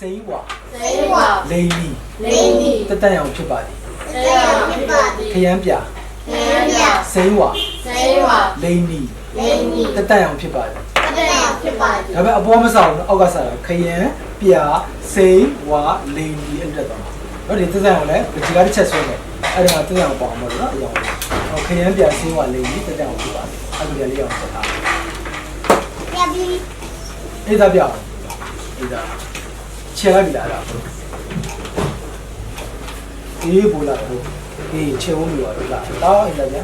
စိန်ဝါစိတ်ဝါလိန်လီလိန်ဒီတတက်အောင်ဖြစ်ပါသည်တရားဖြစ်ပါသည်ခရမ်းပြခရမ်းပြစိန်ဝါစိတ်ဝါလိန်လီလိန်ဒီတတက်အောင်ဖြစ်ပါသည်တရားဖြစ်ပါသည်ဒါပေမဲ့အပေါ်မဆောင်ဘူးအောက်ကစားတာခရမ်းပြစိန်ဝါလိန်လီအဲ့ဒါတော့တော့ဒီတတက်အောင်လဲဒီကတစ်ချက်ဆွဲမယ်အဲ့ဒါကတတက်အောင်ပေါ့မှာနော်အရောဟောခရမ်းပြစိန်ဝါလိန်လီတတက်အောင်ဖြစ်ပါသည်အဲ့ဒါလေးအောင်ဆက်တာပြပြီအေးသားပြအောင်အေးသား ခြေလိုက်ပြီလားအဲ့ဒါအေးဘူလာတော့အေးခြေဝုံးမျိုးပါတော့လားတောင်းအေးသားဗျာ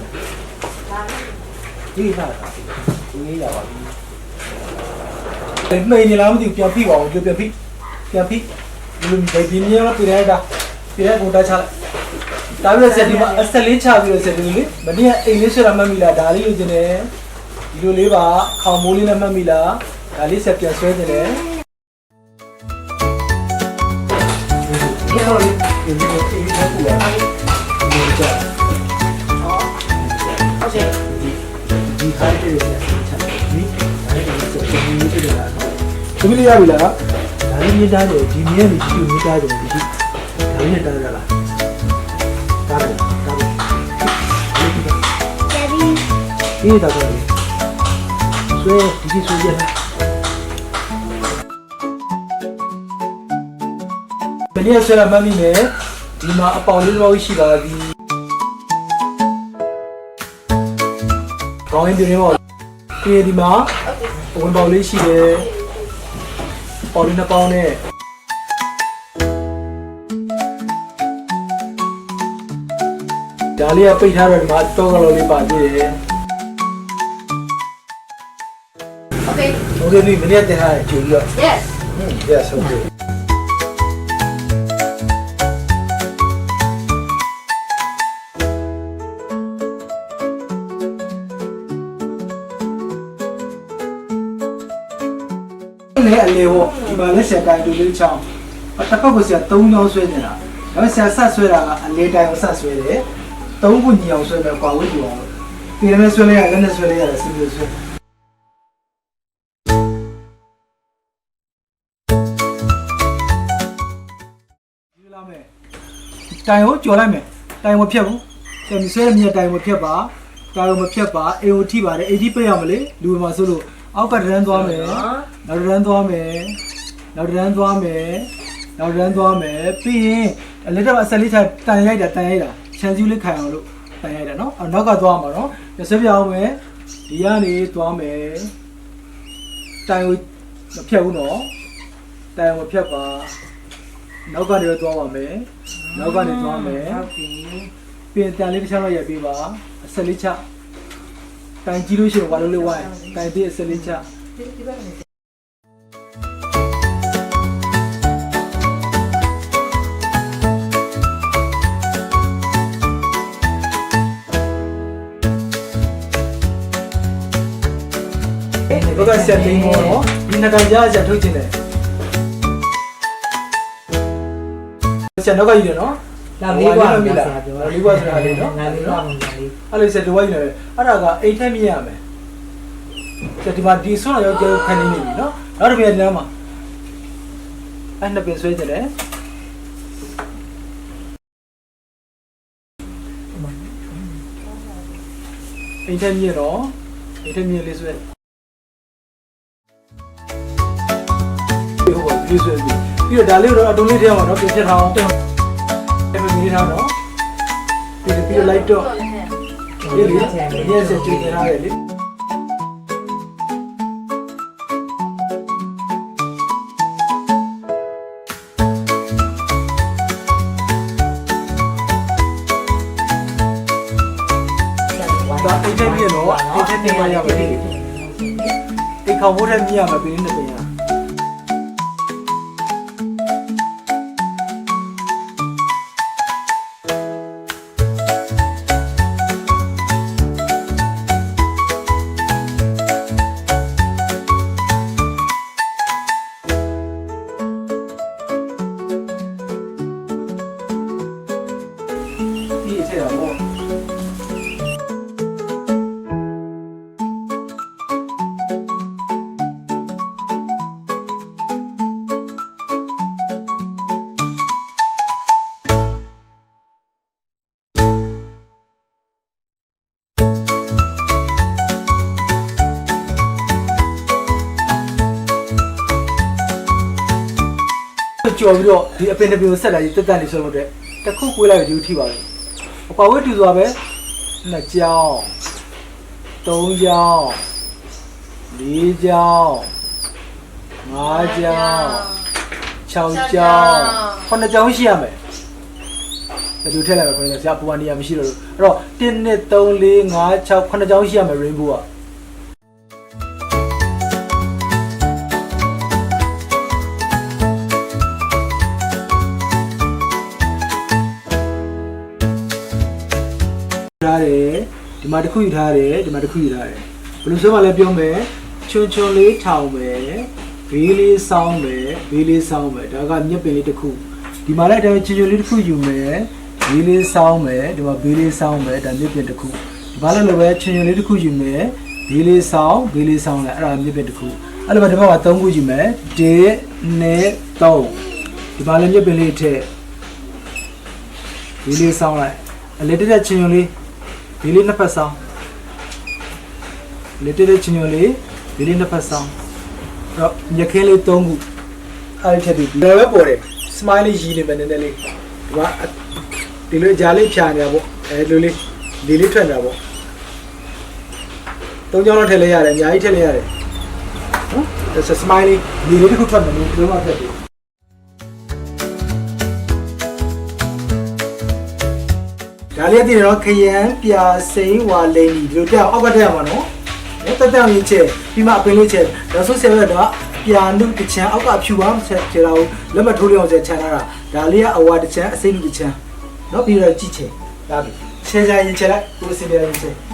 ဒီဟာတာဒီရပါပြီနှိမ့်နေလားမသိဘူးပြန်ဖိပါအောင်ပြန်ဖိပြန်ဖိဒီလိုဘယ်ဒီမြေမှာပြရတာပြရကုန်တာချလိုက်ဒါပြီးတော့ဆက်ဒီမှာအဆက်လေးချပြီးတော့ဆက်ဒီလိုလေမနေ့ကအိမ်လေးဆွဲတာမှတ်မိလားဒါလေးလိုချင်တယ်ဒီလိုလေးပါခေါင်မိုးလေးနဲ့မှတ်မိလားဒါလေးဆက်ပြန်ဆွဲနေတယ် ဒီလိုလေးဒီလိုလေးအိမ်လေးပူရဒီလိုကြာဟုတ်ကဲ့ဒီဒီခိုင်းတဲ့ဆက်ချတယ်ဒီအဲ့ဒါဆိုဒီလိုပြရတာဒီလိုရပြီလားဒါလေးမြင်တာတယ်ဒီမြင်နေကြည့်မြင်တာတယ်ဒီဒါလေးတာရလားဒါပဲဒါပဲပြပြီအေးဒါပဲဆွဲဒီဒီဆွဲရဘ ယ်နည်းဆွဲရမှမမိနဲ့ဒီမှာအပေါင်လေးတော့ရှိပါပြီကောင်းရင်ပြင်းပါဒီဒီမှာဝင်ပေါင်လေးရှိတယ်ပေါင်လေးနှစ်ပေါင်းနဲ့ဒါလေးကပိတ်ထားတော့ဒီမှာတော့ကလေးပါသေးတယ် โอเค Okay, ni meni ada hai juga. yes Hmm, yes, okay. လေအလေဟောဒီမှာလက်ဆက်တိုင်းတူလေးချောင်းတစ်ဖက်ကဆရာ၃ချောင်းဆွဲနေတာဒါပေမဲ့ဆရာဆက်ဆွဲတာကအလေတိုင်းကိုဆက်ဆွဲတယ်၃ခုညီအောင်ဆွဲမယ်ကွာဝိတူအောင်ဒီလည်းဆွဲလိုက်ရလက်နဲ့ဆွဲလိုက်ရတယ်စီလိုဆွဲယူလာမယ်တိုင်ကိုကြော်လိုက်မယ်တိုင်မဖြတ်ဘူးဆရာမဆွဲတဲ့မြက်တိုင်မဖြတ်ပါတိုင်ကိုမဖြတ်ပါအေကိုထိပါတယ်အေထိပိတ်ရမလေလူမှာဆိုလို့ အောက်ဘက်ရန်သွားမယ်နောက်ရန်သွားမယ်နောက်ရန်သွားမယ်နောက်ရန်သွားမယ်ပြီးရင်အလက်တော့အဆက်လေးထိုင်တန်ရိုက်တာတန်ရိုက်တာခြံစည်းလေးခိုင်အောင်လို့တန်ရိုက်တာနော်အော်နောက်ကသွားမှာနော်ရစပြအောင်မယ်ဒီကနေသွားမယ်တန်ကိုမဖြတ်ဘူးနော်တန်ကိုမဖြတ်ပါနောက်ကနေတော့သွားပါမယ်နောက်ကနေသွားမယ်ဟုတ်ပြီပြင်တန်လေးတစ်ချက်တော့ရက်ပေးပါအဆက်လေးချက် တိုင်ကြီးလို့ရှိရင်ဝါလို့လေးဝိုင်းတိုင်ပြီးအဆက်လေးချဒီဘက်ကနေဘက်ကဆက်သိမ်းတော့ဒီနှစ်ကန်ကြားဆက်ထုတ်ခြင်းတယ်ဆက်တော့ကြည့်တယ်နော် လာလေးကွာဆရာပြောတာလေးကွာဆိုတာလေးနော်လာလေးကွာမလာလေးအဲ့လိုဆက်လိုရနေတယ်အဲ့ဒါကအိတ်ထက်မြင်ရမယ်ကျဒီမှာဒီဆွမ်းရောက်ကြခံနေနေပြီနော်နောက်တစ်ပြန်လမ်းမှာအဲ့နှစ်ပင်ဆွဲကြတယ်အိတ်ထက်မြင်တော့အိတ်ထက်မြင်လေးဆွဲဟုတ်ပါဘူးဆွဲပြီးပြီးတော့ဒါလေးတော့အတုံးလေးထဲမှာနော်ပြင်ပြထားအောင် အဲ့လိုနေထားတော့ပြီးပြီးတော့လိုက်တော့ ဒီလိုရက်စကြည့်နေရတယ်လေဒါအိတ်ထဲမြင်တော့အိတ်ထဲမြင်မှရပါလိမ့်အိတ်ခေါင်းဘိုးထဲမြင်ရမှာပြီးနေတယ် ် ကြီးထည့်တာပေါ့ကြော်ပြီးတော့ဒီအပင်တစ်ပင်ကိုဆက်လာပြီးတက်တက်လေးဆွဲဖို့အတွက်တစ်ခုကိုးလိုက်ပြီးဒီလိုထိပါပဲ အကွာဝဲတူစွာပဲနှစ်ကြောင်းသုံးကြောင်းလေးကြောင်းငါးကြောင်း6ကြောင်း9ကြောင်းရှိရမယ်ဘယ်လိုထည့်လိုက်မလဲဆရာပူပန်နေရမရှိတော့ဘူးအဲ့တော့1 2 3 4 5 6 9ကြောင်းရှိရမယ် rainbow อ่ะ မှာတစ်ခုယူထားတယ်ဒီမှာတစ်ခုယူထားတယ်ဘယ်လိုဆိုမှလည်းပြောမယ်ချွန်းချွန်းလေးထောင်မယ်ဘေးလေးစောင်းမယ်ဘေးလေးစောင်းမယ်ဒါကမြက်ပင်လေးတစ်ခုဒီမှာလည်းဒါချွန်းချွန်းလေးတစ်ခုယူမယ်ဘေးလေးစောင်းမယ်ဒီမှာဘေးလေးစောင်းမယ်ဒါမြက်ပင်တစ်ခုဒီမှာလည်းလိုပဲချွန်းချွန်းလေးတစ်ခုယူမယ်ဘေးလေးစောင်းဘေးလေးစောင်းလိုက်အဲ့ဒါမြက်ပင်တစ်ခုအဲ့လိုပဲဒီဘက်မှာ၃ခုယူမယ်1 2 3ဒီမှာလည်းမြက်ပင်လေးထည့်ဘေးလေးစောင်းလိုက်အလက်တက်ချွန်းချွန်းလေး ဒီလေးနှစ်ဖက်ဆောင်လက်တက်တဲ့ချင်းရောလေးဒီလေးနှစ်ဖက်ဆောင်အဲ့တော့ညခင်းလေး၃ခုအဲ့ဒီချက်ဒီလည်းပဲပေါ်တယ် smile လေးရည်နေမယ်နည်းနည်းလေးဒီမှာဒီလိုဂျာလေးဖြာနေတာပေါ့အဲလိုလေးဒီလေးထွက်နေတာပေါ့သုံးချောင်းလောက်ထည့်လိုက်ရတယ်အများကြီးထည့်လိုက်ရတယ်နော်ဒါဆို smile လေးဒီလေးတစ်ခုထွက်မယ်လို့ပြောမှဖြစ်တယ် ဒါလေးတည်တော့ခရမ်းပြာစိမ့်ဝါလိန်ဒီလိုတက်အောင်အောက်ကတက်ရမှာနော်နော်တက်တက်အောင်ရေးချက်ပြီးမှအပင်လေးချက်ဒါဆိုဆရာကတော့ပြာနုတစ်ချမ်းအောက်ကဖြူပါဆက်ခြေတော်လက်မထိုးလေးအောင်ဆက်ချန်ထားတာဒါလေးကအဝါတစ်ချမ်းအစိမ့်နုတစ်ချမ်းနော်ပြီးတော့ကြည့်ချင်ဒါပြီချဲချာရင်ချက်လိုက်ကိုယ်စင်ပြရင်ချက်